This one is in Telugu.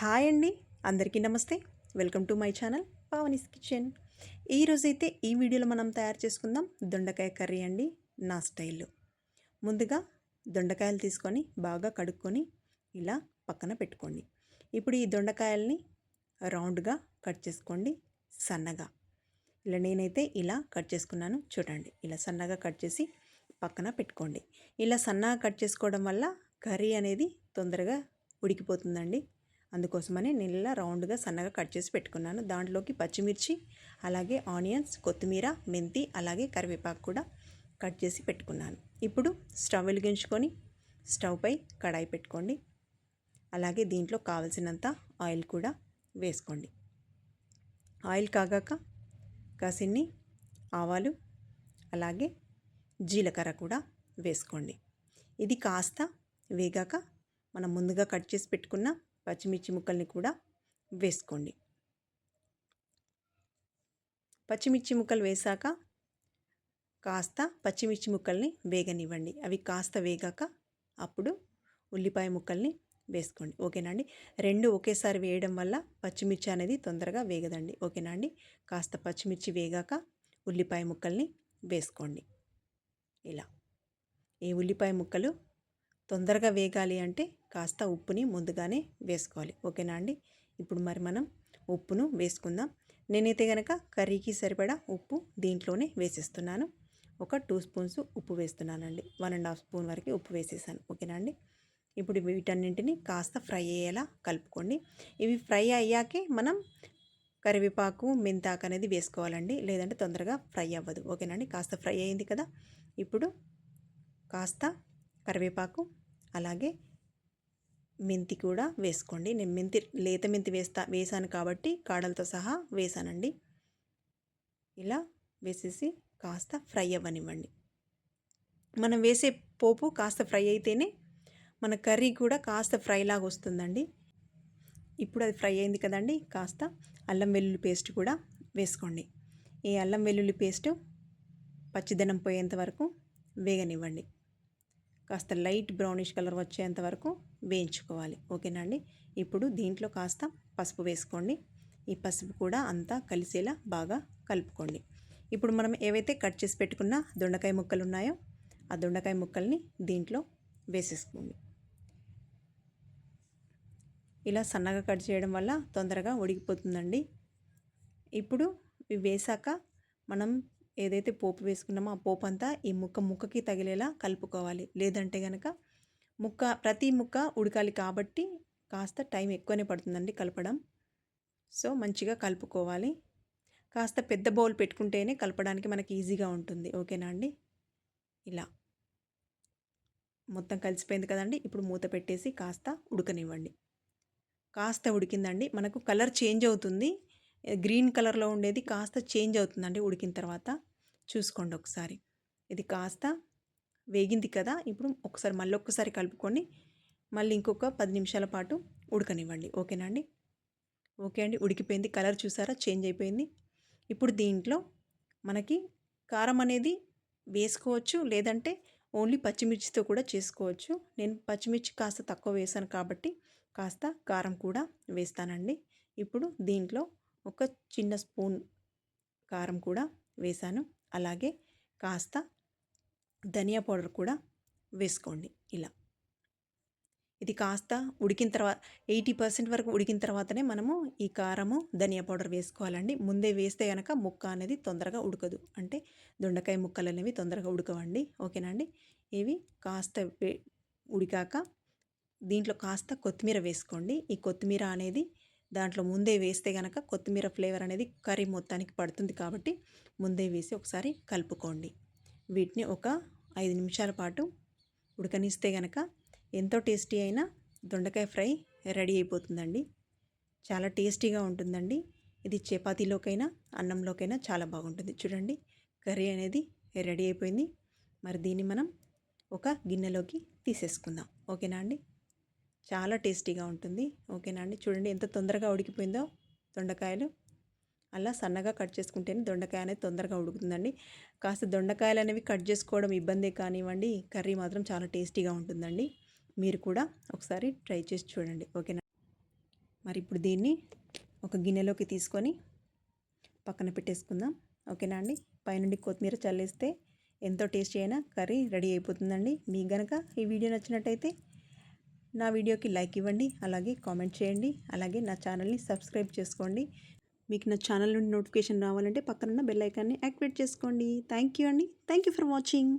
హాయ్ అండి. అందరికీ నమస్తే. Welcome to my channel Pavani's kitchen. ఈరోజైతే ఈ వీడియోలో మనం తయారు చేసుకుందాం దొండకాయ కర్రీ అండి నా స్టైల్లో ముందుగా దొండకాయలు తీసుకొని బాగా కడుక్కొని ఇలా పక్కన పెట్టుకోండి. ఇప్పుడు ఈ దొండకాయల్ని రౌండ్గా కట్ చేసుకోండి సన్నగా. ఇలా నేనైతే ఇలా కట్ చేసుకున్నాను చూడండి. ఇలా సన్నగా కట్ చేసి పక్కన పెట్టుకోండి. ఇలా సన్నగా కట్ చేసుకోవడం వల్ల కర్రీ అనేది తొందరగా ఉడికిపోతుందండి. అందుకోసమని నేను ఇలా రౌండ్గా సన్నగా కట్ చేసి పెట్టుకున్నాను. దాంట్లోకి పచ్చిమిర్చి అలాగే ఆనియన్స్ కొత్తిమీర మెంతి అలాగే కరివేపాకు కూడా కట్ చేసి పెట్టుకున్నాను. ఇప్పుడు స్టవ్ వెలిగించుకొని స్టవ్పై కడాయి పెట్టుకోండి. అలాగే దీంట్లో కావలసినంత ఆయిల్ కూడా వేసుకోండి. ఆయిల్ కాగాక కాసిన్ని ఆవాలు అలాగే జీలకర్ర కూడా వేసుకోండి. ఇది కాస్త వేగాక మనం ముందుగా కట్ చేసి పెట్టుకున్న పచ్చిమిర్చి ముక్కల్ని కూడా వేసుకోండి. పచ్చిమిర్చి ముక్కలు వేసాక కాస్త పచ్చిమిర్చి ముక్కల్ని వేగనివ్వండి. అవి కాస్త వేగాక అప్పుడు ఉల్లిపాయ ముక్కల్ని వేసుకోండి. ఓకేనా అండి? రెండు ఒకేసారి వేయడం వల్ల పచ్చిమిర్చి అనేది తొందరగా వేగదండి. ఓకేనా అండి? కాస్త పచ్చిమిర్చి వేగాక ఉల్లిపాయ ముక్కల్ని వేసుకోండి. ఇలా. ఈ ఉల్లిపాయ ముక్కలు తొందరగా వేగాలి అంటే కాస్త ఉప్పుని ముందుగానే వేసుకోవాలి. ఓకేనా అండి? ఇప్పుడు మరి మనం ఉప్పును వేసుకుందాం. నేనైతే కనుక కర్రీకి సరిపడా ఉప్పు దీంట్లోనే వేసేస్తున్నాను. ఒక టూ స్పూన్స్ ఉప్పు వేస్తున్నానండి. వన్ అండ్ హాఫ్ స్పూన్ వరకు ఉప్పు వేసేసాను. ఓకేనా అండి? ఇప్పుడు వీటన్నింటిని కాస్త ఫ్రై అయ్యేలా కలుపుకోండి. ఇవి ఫ్రై అయ్యాకే మనం కరివేపాకు మెంతాకు అనేది వేసుకోవాలండి. లేదంటే తొందరగా ఫ్రై అవ్వదు. ఓకేనండి కాస్త ఫ్రై అయింది కదా? ఇప్పుడు కాస్త కరివేపాకు అలాగే మెంతి కూడా వేసుకోండి. నేను మెంతి లేత మెంతి వేస్తా వేసాను కాబట్టి కాడలతో సహా వేసానండి. ఇలా వేసేసి కాస్త ఫ్రై అవ్వనివ్వండి. మనం వేసే పోపు కాస్త ఫ్రై అయితేనే మన కర్రీ కూడా కాస్త ఫ్రైలాగా వస్తుందండి. ఇప్పుడు అది ఫ్రై అయింది కదండి కాస్త అల్లం వెల్లుల్లి పేస్ట్ కూడా వేసుకోండి. ఈ అల్లం వెల్లుల్లి పేస్టు పచ్చిదనం పోయేంత వరకు వేగనివ్వండి. కాస్త లైట్ బ్రౌనిష్ కలర్ వచ్చేంత వరకు వేయించుకోవాలి. ఓకేనా అండి? ఇప్పుడు దీంట్లో కాస్త పసుపు వేసుకోండి. ఈ పసుపు కూడా అంతా కలిసేలా బాగా కలుపుకోండి. ఇప్పుడు మనం ఏవైతే కట్ చేసి పెట్టుకున్న దొండకాయ ముక్కలు ఉన్నాయో ఆ దొండకాయ ముక్కల్ని దీంట్లో వేసేసుకోండి. ఇలా సన్నగా కట్ చేయడం వల్ల తొందరగా ఉడికిపోతుందండి. ఇప్పుడు ఇవి వేసాక మనం ఏదైతే పోపు వేసుకున్నామో ఆ పోపు అంతా ఈ ముక్క ముక్కకి తగిలేలా కలుపుకోవాలి. లేదంటే కనుక ముక్క ప్రతి ముక్క ఉడకాలి కాబట్టి కాస్త టైం ఎక్కువనే పడుతుందండి కలపడం. సో మంచిగా కలుపుకోవాలి. కాస్త పెద్ద బౌల్ పెట్టుకుంటేనే కలపడానికి మనకి ఈజీగా ఉంటుంది. ఓకేనా అండి? ఇలా. మొత్తం కలిసిపోయింది కదండి. ఇప్పుడు మూత పెట్టేసి కాస్త ఉడకనివ్వండి. కాస్త ఉడికిందండి. మనకు కలర్ చేంజ్ అవుతుంది. గ్రీన్ కలర్లో ఉండేది కాస్త చేంజ్ అవుతుందండి ఉడికిన తర్వాత. చూసుకోండి ఒకసారి. ఇది కాస్త వేగింది కదా ఇప్పుడు ఒకసారి మళ్ళీ ఒక్కసారి కలుపుకొని మళ్ళీ ఇంకొక పది నిమిషాల పాటు ఉడకనివ్వండి. ఓకేనా అండి? ఓకే అండి. ఉడికిపోయింది. కలర్ చూసారా? చేంజ్ అయిపోయింది. ఇప్పుడు దీంట్లో మనకి కారం అనేది వేసుకోవచ్చు లేదంటే ఓన్లీ పచ్చిమిర్చితో కూడా చేసుకోవచ్చు. నేను పచ్చిమిర్చి కాస్త తక్కువ వేసాను కాబట్టి కాస్త కారం కూడా వేస్తానండి. ఇప్పుడు దీంట్లో ఒక చిన్న స్పూన్ కారం కూడా వేసాను. అలాగే కాస్త ధనియా పౌడర్ కూడా వేసుకోండి ఇలా. ఇది కాస్త ఉడికిన తర్వాత ఎయిటీ పర్సెంట్ వరకు ఉడికిన తర్వాతనే మనము ఈ కారము ధనియా పౌడర్ వేసుకోవాలండి. ముందే వేస్తే కనుక ముక్క అనేది తొందరగా ఉడకదు. అంటే దొండకాయ ముక్కలు అనేవి తొందరగా ఉడకవండి. ఓకేనా అండి? ఇవి కాస్త ఉడికాక దీంట్లో కాస్త కొత్తిమీర వేసుకోండి. ఈ కొత్తిమీర అనేది దాంట్లో ముందే వేస్తే కనుక కొత్తిమీర ఫ్లేవర్ అనేది కర్రీ మొత్తానికి పడుతుంది కాబట్టి ముందే వేసి ఒకసారి కలుపుకోండి. వీటిని ఒక ఐదు నిమిషాల పాటు ఉడకనిస్తే కనుక ఎంతో టేస్టీ అయినా దొండకాయ ఫ్రై రెడీ అయిపోతుందండి. చాలా టేస్టీగా ఉంటుందండి. ఇది చపాతీలోకైనా అన్నంలోకైనా చాలా బాగుంటుంది. చూడండి కర్రీ అనేది రెడీ అయిపోయింది. మరి దీన్ని మనం ఒక గిన్నెలోకి తీసేసుకుందాం. ఓకేనా అండి? చాలా టేస్టీగా ఉంటుంది. ఓకేనా అండి? చూడండి ఎంత తొందరగా ఉడికిపోయిందో దొండకాయలు. అలా సన్నగా కట్ చేసుకుంటేనే దొండకాయ అనేది తొందరగా ఉడుకుతుందండి. కాస్త దొండకాయలు అనేవి కట్ చేసుకోవడం ఇబ్బందే కానివ్వండి కర్రీ మాత్రం చాలా టేస్టీగా ఉంటుందండి. మీరు కూడా ఒకసారి ట్రై చేసి చూడండి. ఓకేనా? మరి ఇప్పుడు దీన్ని ఒక గిన్నెలోకి తీసుకొని పక్కన పెట్టేసుకుందాం. ఓకేనా అండి? పైనుండి కొత్తిమీర చల్లేస్తే ఎంతో టేస్టీ అయినా కర్రీ రెడీ అయిపోతుందండి. మీకు గనక ఈ వీడియో నచ్చినట్టయితే నా వీడియోకి లైక్ ఇవ్వండి అలాగే కామెంట్ చేయండి అలాగే నా ఛానల్ని సబ్స్క్రైబ్ చేసుకోండి. మీకు నా ఛానల్ నుండి నోటిఫికేషన్ రావాలంటే పక్కనున్న బెల్ ఐకాన్ని యాక్టివేట్ చేసుకోండి. థ్యాంక్ యూ అండి. Thank you for watching.